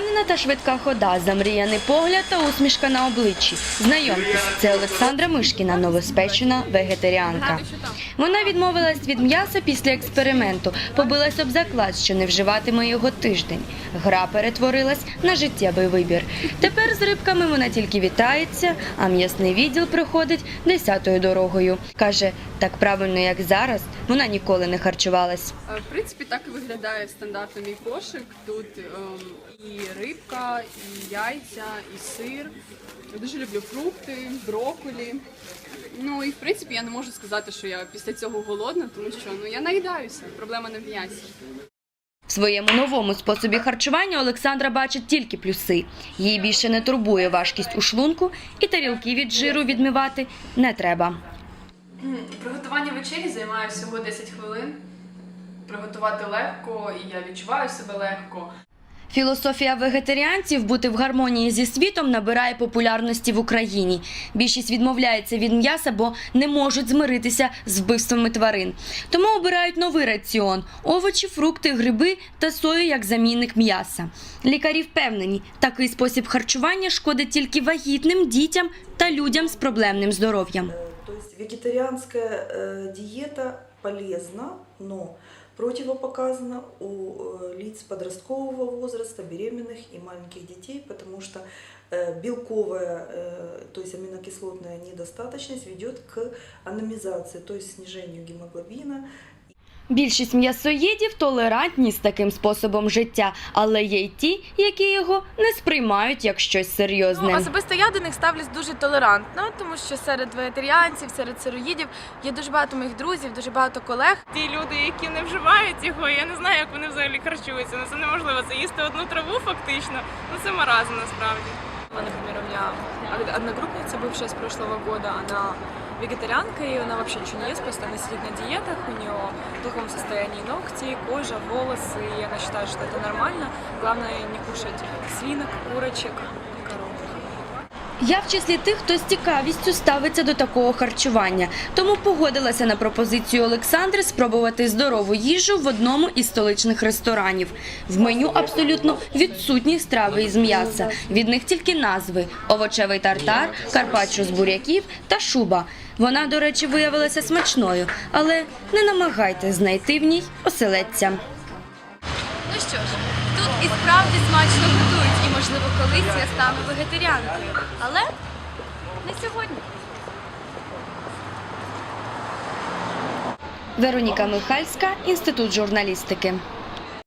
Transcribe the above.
Впевнена та швидка хода, замріяний погляд та усмішка на обличчі. Знайомтесь, це Олександра Мишкіна, новоспечена вегетаріанка. Вона відмовилась від м'яса після експерименту, побилась об заклад, що не вживатиме його тиждень. Гра перетворилась на життєвий вибір. Тепер з рибками вона тільки вітається, а м'ясний відділ приходить десятою дорогою. Каже, так правильно, як зараз, вона ніколи не харчувалась. Е, В принципі, так і виглядає стандартний мій кошик. Тут ем, і рибка, і яйця, і сир. Я дуже люблю фрукти, брокколі. Ну і в принципі я не можу сказати, що я після цього голодна, тому що ну я наїдаюся. Проблема не в м'ясі. В своєму новому способі харчування Олександра бачить тільки плюси. Її більше не турбує важкість у шлунку, і тарілки від жиру відмивати не треба. Приготування вечері займає всього 10 хвилин. Приготувати легко, і я відчуваю себе легко. Філософія вегетаріанців бути в гармонії зі світом набирає популярності в Україні. Більшість відмовляється від м'яса, бо не можуть змиритися з вбивствами тварин. Тому обирають новий раціон: овочі, фрукти, гриби та сою як замінник м'яса. Лікарі впевнені, такий спосіб харчування шкодить тільки вагітним дітям та людям з проблемним здоров'ям. То есть вегетарианская э, диета полезна, но противопоказана у э, лиц подросткового возраста, беременных и маленьких детей, потому что э, белковая, э, то есть аминокислотная недостаточность ведет к аномизации, то есть снижению гемоглобина Більшість м'ясоїдів толерантні з таким способом життя, але є й ті, які його не сприймають як щось серйозне. Ну, особисто я до них ставлюсь дуже толерантно, тому що серед вегетаріанців, серед сироїдів є дуже багато моїх друзів, дуже багато колег. Ті люди, які не вживають його, я не знаю, як вони взагалі харчуються. Ну це неможливо. Це їсти одну траву фактично. Ну це маразм насправді. Например, у меня одногруппница, бывшая с прошлого года, она вегетарианка, и она вообще ничего не ест, постоянно сидит на диетах, у нее в плохом состоянии ногти, кожа, волосы, и она считает, что это нормально. Главное не кушать свинок, курочек. Я в числі тих, хто з цікавістю ставиться до такого харчування, тому погодилася на пропозицію Олександри спробувати здорову їжу в одному із столичних ресторанів. В меню абсолютно відсутні страви із м'яса. Від них тільки назви: овочевий тартар, карпаччо з буряків та шуба. Вона, до речі, виявилася смачною, але не намагайтесь знайти в ній оселедця. Ну що ж, тут і справді смачно готують, і можливо колись я стану вегетаріанкою. Але не сьогодні. Вероніка Михальська, інститут журналістики.